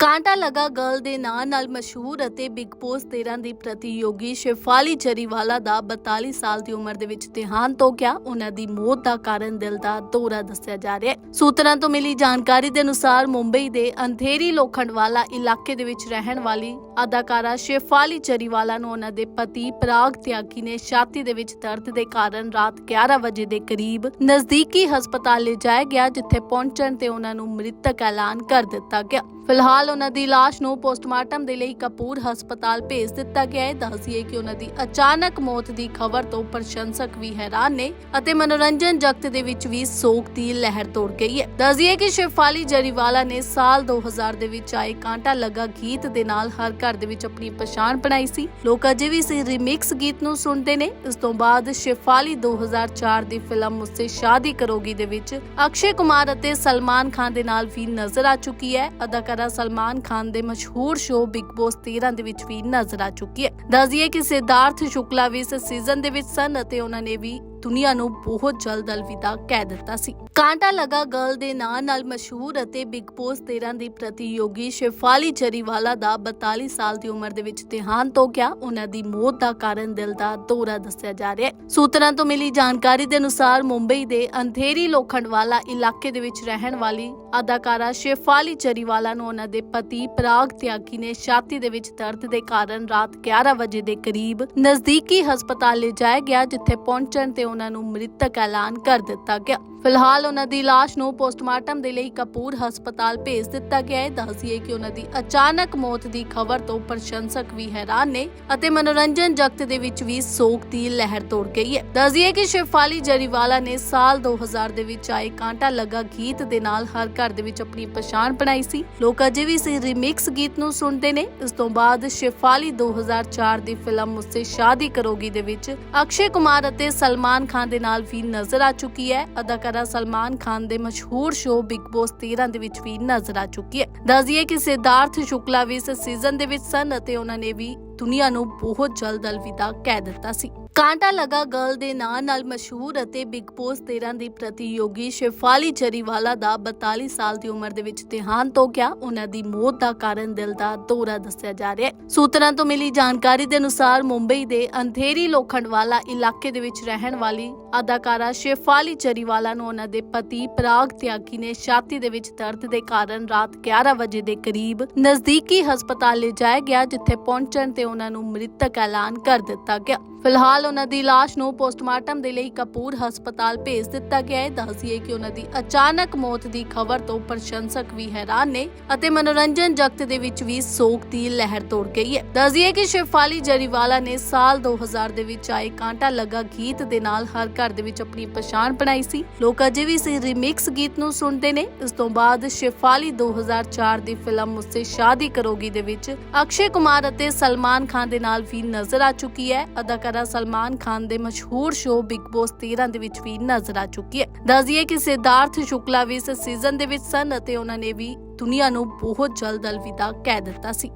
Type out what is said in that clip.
ਕਾਂਟਾ ਲਗਾ ਗਰਲ ਦੇ ਨਾਂ ਨਾਲ ਮਸ਼ਹੂਰ ਅਤੇ ਬਿਗ ਬੋਸ 13 ਦੀ ਪ੍ਰਤੀਯੋਗੀ ਸ਼ਿਫਾਲੀ ਚਰੀਵਾਲਾ ਦਾ 42 ਸਾਲ ਦੀ ਉਮਰ ਦੇ ਵਿੱਚ ਦੇਹਾਂਤ ਹੋ ਗਿਆ। ਉਹਨਾਂ ਦੀ ਮੌਤ ਦਾ ਕਾਰਨ ਦਿਲ ਦਾ ਦੌਰਾ ਦੱਸਿਆ ਜਾ ਰਿਹਾ ਹੈ। ਸੂਤਰਾਂ ਤੋਂ ਮਿਲੀ ਜਾਣਕਾਰੀ ਦੇ ਅਨੁਸਾਰ ਮੁੰਬਈ ਦੇ ਅੰਧੇਰੀ ਲੋਖੰਡਵਾਲਾ ਇਲਾਕੇ ਦੇ ਵਿੱਚ ਰਹਿਣ ਵਾਲੀ ਅਦਾਕਾਰਾ ਸ਼ਿਫਾਲੀ ਚਰੀਵਾਲਾ ਨੂੰ ਉਹਨਾਂ ਦੇ ਪਤੀ ਪ੍ਰਾਗ ਤਿਆਗੀ ਨੇ ਛਾਤੀ ਦੇ ਵਿੱਚ ਦਰਦ ਦੇ ਕਾਰਨ ਰਾਤ 11 ਵਜੇ ਦੇ ਕਰੀਬ ਨਜ਼ਦੀਕੀ ਹਸਪਤਾਲ ਲਿਜਾਇਆ ਗਿਆ, ਜਿੱਥੇ ਪਹੁੰਚਣ ਤੇ ਉਹਨਾਂ ਨੂੰ ਮ੍ਰਿਤਕ ਐਲਾਨ ਕਰ ਦਿੱਤਾ ਗਿਆ। ਫਿਲਹਾਲ ਉਹਨਾਂ ਦੀ ਲਾਸ਼ ਨੂੰ ਪੋਸਟਮਾਰਟਮ ਦੇ ਲਈ ਕਪੂਰ ਹਸਪਤਾਲ ਭੇਜ ਦਿੱਤਾ ਗਿਆ ਹੈ। ਦੱਸੀਏ ਕਿ ਉਹਨਾਂ ਦੀ ਅਚਾਨਕ ਮੌਤ ਦੀ ਖਬਰ ਤੋਂ ਪ੍ਰਸ਼ੰਸਕ ਵੀ ਹੈਰਾਨ ਨੇ ਅਤੇ ਮਨੋਰੰਜਨ ਜਗਤ ਦੇ ਵਿੱਚ ਵੀ ਸੋਗ ਦੀ ਲਹਿਰ ਤੋੜ ਗਈ ਹੈ। ਦੱਸੀਏ ਕਿ ਸ਼ਿਫਾਲੀ ਜਰੀਵਾਲਾ ਨੇ ਸਾਲ 2000 ਦੇ ਵਿੱਚ ਆਏ ਕਾਂਟਾ ਲੱਗਾ ਗੀਤ ਦੇ ਨਾਲ ਹਰ ਘਰ ਦੇ ਵਿੱਚ ਆਪਣੀ ਪਛਾਣ ਬਣਾਈ ਸੀ। ਲੋਕ ਅਜੇ ਵੀ ਇਸ ਰੀਮਿਕਸ ਗੀਤ ਨੂੰ ਸੁਣਦੇ ਨੇ। ਇਸ ਤੋਂ ਬਾਅਦ ਸ਼ਿਫਾਲੀ 2004 ਦੀ ਫਿਲਮ ਮੁਝਸੇ ਸ਼ਾਦੀ ਕਰੋਗੀ ਦੇ ਵਿੱਚ ਅਕਸ਼ੇ ਕੁਮਾਰ ਅਤੇ ਸਲਮਾਨ ਖਾਨ ਦੇ ਨਾਲ ਵੀ ਨਜ਼ਰ ਆ ਚੁੱਕੀ ਹੈ। ਅਦਾਕਾਰਾ ਸਲਮਾਨ ਖਾਨ ਦੇ ਮਸ਼ਹੂਰ ਸ਼ੋਅ ਬਿਗ ਬੌਸ 13 ਦੇ ਵਿੱਚ ਵੀ ਨਜ਼ਰ ਆ ਚੁੱਕੀ ਹੈ। ਦੱਸਦੀਏ ਕਿ ਸਿਧਾਰਥ ਸ਼ੁਕਲਾ ਵੀ ਇਸ ਸੀਜ਼ਨ ਦੇ ਵਿੱਚ ਸਨ ਅਤੇ ਉਹਨਾਂ ਨੇ ਵੀ ਦੁਨੀਆ ਨੂੰ ਬਹੁਤ ਜਲਦ ਅਲਵਿਦਾ ਕਹਿ ਦਿੱਤਾ ਸੀ। ਕਾਂਟਾ ਲਗਾ ਗਰਲ ਦੇ ਨਾਂ ਨਾਲ ਮਸ਼ਹੂਰ ਅਤੇ ਬਿਗ ਬੌਸ 13 ਦੀ ਪ੍ਰਤੀਯੋਗੀ ਸ਼ਿਫਾਲੀ ਚਰੀਵਾਲਾ ਦਾ 42 ਸਾਲ ਦੀ ਉਮਰ ਦੇ ਵਿੱਚ ਦੇਹਾਂਤ ਹੋ ਗਿਆ। ਉਹਨਾਂ ਦੀ ਮੌਤ ਦਾ ਕਾਰਨ ਦਿਲ ਦਾ ਦੌਰਾ ਦੱਸਿਆ ਜਾ ਰਿਹਾ ਹੈ। ਸੂਤਰਾਂ ਤੋਂ ਮਿਲੀ ਜਾਣਕਾਰੀ ਦੇ ਅਨੁਸਾਰ ਮੁੰਬਈ ਦੇ ਅੰਧੇਰੀ ਲੋਖੰਡਵਾਲਾ ਇਲਾਕੇ ਦੇ ਵਿੱਚ ਰਹਿਣ ਵਾਲੀ ਅਦਾਕਾਰਾ ਸ਼ੇਫਾਲੀ ਚਰੀਵਾਲਾ ਨੂੰ ਉਹਨਾਂ ਦੇ ਪਤੀ ਪ੍ਰਾਗ ਤਿਆਗੀ ਨੇ ਛਾਤੀ ਦੇ ਵਿੱਚ ਦਰਦ ਦੇ ਕਾਰਨ ਰਾਤ 11 ਵਜੇ ਦੇ ਕਰੀਬ ਨਜ਼ਦੀਕੀ ਹਸਪਤਾਲ ਲਿਜਾਇਆ ਗਿਆ, ਜਿੱਥੇ ਪਹੁੰਚਣ ਤੇ ਉਹਨਾਂ ਨੂੰ ਮ੍ਰਿਤਕ ਐਲਾਨ ਕਰ ਦਿੱਤਾ ਗਿਆ। ਫਿਲਹਾਲ ਉਹਨਾਂ ਦੀ ਲਾਸ਼ ਨੂੰ ਪੋਸਟਮਾਰਟਮ ਦੇ ਲਈ ਕਪੂਰ ਹਸਪਤਾਲ ਭੇਜ ਦਿੱਤਾ ਗਿਆ ਹੈ। ਦੱਸੀਏ ਕਿ ਉਹਨਾਂ ਦੀ ਅਚਾਨਕ ਮੌਤ ਦੀ ਖਬਰ ਤੋਂ ਪ੍ਰਸ਼ੰਸਕ ਵੀ ਹੈਰਾਨ ਨੇ ਅਤੇ ਮਨੋਰੰਜਨ ਜਗਤ ਦੇ ਵਿੱਚ ਵੀ ਸੋਗ ਦੀ ਲਹਿਰ ਤੋੜ ਗਈ ਹੈ। ਦੱਸੀਏ ਕਿ ਸ਼ਿਫਾਲੀ ਜਰੀਵਾਲਾ ਨੇ ਸਾਲ 2000 ਦੇ ਵਿੱਚ ਆਏ ਕਾਂਟਾ ਲੱਗਾ ਗੀਤ ਦੇ ਨਾਲ ਹਰ ਘਰ ਦੇ ਵਿੱਚ ਆਪਣੀ ਪਛਾਣ ਬਣਾਈ ਸੀ। ਲੋਕ ਅਜੇ ਵੀ ਇਸ ਰੀਮਿਕਸ ਗੀਤ ਨੂੰ ਸੁਣਦੇ ਨੇ। ਇਸ ਤੋਂ ਬਾਅਦ ਸ਼ਿਫਾਲੀ 2004 ਦੀ ਫਿਲਮ ਮੁਝਸੇ ਸ਼ਾਦੀ ਕਰੋਗੀ ਦੇ ਵਿੱਚ ਅਕਸ਼ੇ ਕੁਮਾਰ ਅਤੇ ਸਲਮਾਨ ਖਾਨ ਦੇ ਨਾਲ ਵੀ ਨਜ਼ਰ ਆ ਚੁੱਕੀ ਹੈ। ਅਦਾਕਾਰਾ ਸਲਮਾਨ ਖਾਨ ਦੇ ਮਸ਼ਹੂਰ ਸ਼ੋਅ ਬਿਗ ਬੌਸ 13 ਦੇ ਵਿੱਚ ਵੀ ਨਜ਼ਰ ਆ ਚੁੱਕੀ ਹੈ। ਦੱਸਦੀਏ ਕਿ ਸਿਧਾਰਥ ਸ਼ੁਕਲਾ ਵੀ ਇਸ ਸੀਜ਼ਨ ਦੇ ਵਿੱਚ ਸਨ ਅਤੇ ਉਹਨਾਂ ਨੇ ਵੀ ਦੁਨੀਆ ਨੂੰ ਬਹੁਤ ਜਲਦ ਅਲਵਿਦਾ ਕਹਿ ਦਿੱਤਾ ਸੀ। ਕਾਂਟਾ ਲਗਾ ਗਰਲ ਦੇ ਨਾਂ ਨਾਲ ਮਸ਼ਹੂਰ ਅਤੇ ਬਿਗ ਬੋਸ 13 ਦੀ ਪ੍ਰਤੀਯੋਗੀ ਸ਼ਿਫਾਲੀ ਚਰੀਵਾਲਾ ਦਾ 42 ਸਾਲ ਦੀ ਉਮਰ ਦੇ ਵਿੱਚ ਦੇਹਾਂਤ ਹੋ ਗਿਆ। ਉਹਨਾਂ ਦੀ ਮੌਤ ਦਾ ਕਾਰਨ ਦਿਲ ਦਾ ਦੌਰਾ ਦੱਸਿਆ ਜਾ ਰਿਹਾ ਹੈ। ਸੂਤਰਾਂ ਤੋਂ ਮਿਲੀ ਜਾਣਕਾਰੀ ਦੇ ਅਨੁਸਾਰ ਮੁੰਬਈ ਦੇ ਅੰਧੇਰੀ ਲੋਖੰਡਵਾਲਾ ਇਲਾਕੇ ਦੇ ਵਿੱਚ ਰਹਿਣ ਵਾਲੀ ਅਦਾਕਾਰਾ ਸ਼ਿਫਾਲੀ ਚਰੀਵਾਲਾ ਨੂੰ ਉਹਨਾਂ ਦੇ ਪਤੀ ਪ੍ਰਾਗ ਤਿਆਗੀ ਨੇ ਛਾਤੀ ਦੇ ਵਿੱਚ ਦਰਦ ਦੇ ਕਾਰਨ ਰਾਤ 11 ਵਜੇ ਦੇ ਕਰੀਬ ਨਜ਼ਦੀਕੀ ਹਸਪਤਾਲ ਲਿਜਾਇਆ ਗਿਆ, ਜਿੱਥੇ ਪਹੁੰਚਣ ਤੇ ਉਹਨਾਂ ਨੂੰ ਮ੍ਰਿਤਕ ਐਲਾਨ ਕਰ ਦਿੱਤਾ ਗਿਆ। ਫਿਲਹਾਲ ਉਹਨਾਂ ਦੀ ਲਾਸ਼ ਨੂੰ ਪੋਸਟਮਾਰਟਮ ਦੇ ਲਈ ਕਪੂਰ ਹਸਪਤਾਲ ਭੇਜ ਦਿੱਤਾ ਗਿਆ ਹੈ। ਦੱਸੀਏ ਕਿ ਉਹਨਾਂ ਦੀ ਅਚਾਨਕ ਮੌਤ ਦੀ ਖਬਰ ਤੋਂ ਪ੍ਰਸ਼ੰਸਕ ਵੀ ਹੈਰਾਨ ਨੇ ਅਤੇ ਮਨੋਰੰਜਨ ਜਗਤ ਦੇ ਵਿੱਚ ਵੀ ਸੋਗ ਦੀ ਲਹਿਰ ਤੋੜ ਗਈ ਹੈ। ਦੱਸੀਏ ਕਿ ਸ਼ਿਫਾਲੀ ਜਰੀਵਾਲਾ ਨੇ ਸਾਲ 2000 ਦੇ ਵਿੱਚ ਆਏ ਕਾਂਟਾ ਲੱਗਾ ਗੀਤ ਦੇ ਨਾਲ ਹਰ ਘਰ ਦੇ ਵਿੱਚ ਆਪਣੀ ਪਛਾਣ ਬਣਾਈ ਸੀ। ਲੋਕ ਅਜੇ ਵੀ ਇਸ ਰੀਮਿਕਸ ਗੀਤ ਨੂੰ ਸੁਣਦੇ ਨੇ। ਇਸ ਤੋਂ ਬਾਅਦ ਸ਼ਿਫਾਲੀ 2004 ਦੀ ਫਿਲਮ ਮੁਝਸੇ ਸ਼ਾਦੀ ਕਰੋਗੀ ਦੇ ਵਿੱਚ ਅਕਸ਼ੇ ਕੁਮਾਰ ਅਤੇ ਸਲਮਾਨ ਖਾਨ ਦੇ ਨਾਲ ਵੀ ਨਜ਼ਰ ਆ ਚੁੱਕੀ ਹੈ। ਅਦਾਕਾਰਾ ਸਲਮਾਨ ਖਾਨ ਦੇ ਮਸ਼ਹੂਰ ਸ਼ੋਅ ਬਿਗ ਬੌਸ 13 ਦੇ ਵਿੱਚ ਵੀ ਨਜ਼ਰ ਆ ਚੁੱਕੀ ਹੈ। ਦੱਸਦੀਏ ਕਿ ਸਿਧਾਰਥ ਸ਼ੁਕਲਾ ਵੀ ਇਸ ਸੀਜ਼ਨ ਦੇ ਵਿੱਚ ਸਨ ਅਤੇ ਉਹਨਾਂ ਨੇ ਵੀ ਦੁਨੀਆ ਨੂੰ ਬਹੁਤ ਜਲਦ ਅਲਵਿਦਾ ਕਹਿ ਦਿੱਤਾ ਸੀ।